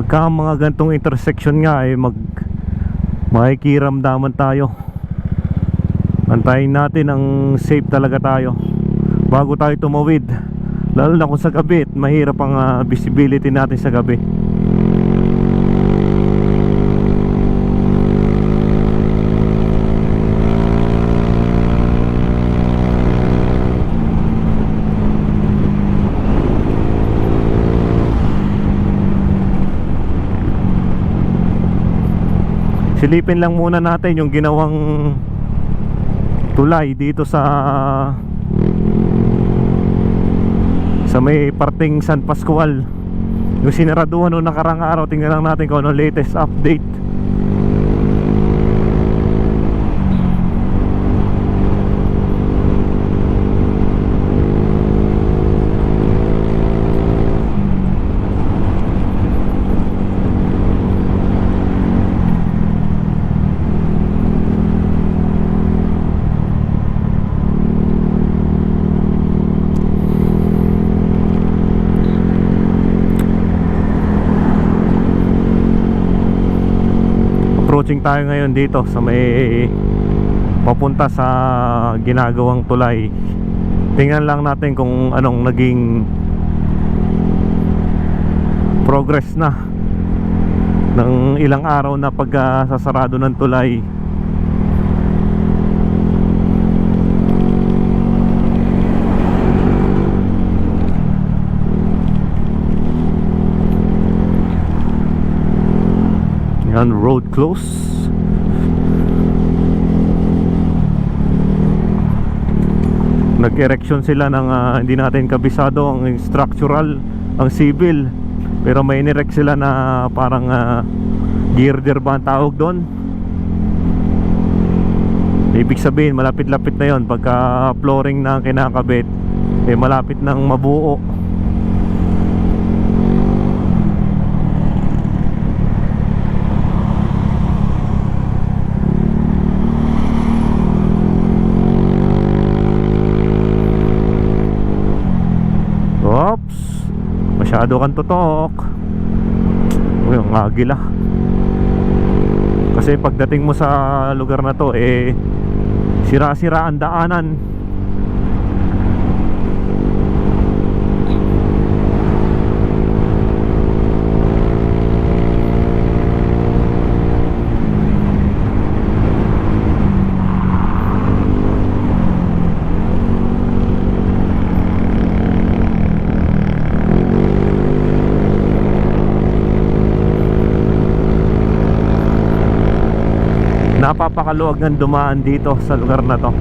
pagka mga gantong intersection nga ay mag makikiramdaman tayo. Antayin natin ang safe talaga tayo bago tayo tumawid. Lalo na kung sa gabi mahirap ang ah, visibility natin sa gabi silipin lang muna natin yung ginawang tulay dito sa sa may parting San Pascual. Yung sinaraduhan noong nakarang araw tingnan lang natin kung ano latest update approaching tayo ngayon dito sa may papunta sa ginagawang tulay. Tingnan lang natin kung anong naging progress na ng ilang araw na pagkasasarado ng tulay Yan, road close. Nag-erection sila ng ah, hindi natin kabisado ang structural, ang civil. Pero may inirect sila na parang uh, girder ba ang tawag doon? Ibig sabihin, malapit-lapit na yon Pagka flooring na kinakabit, eh malapit nang mabuo. Masyado kang tutok. Uy, ang agila Kasi pagdating mo sa lugar na to Eh Sira-sira ang daanan Napapakaluwag ng dumaan dito sa lugar na to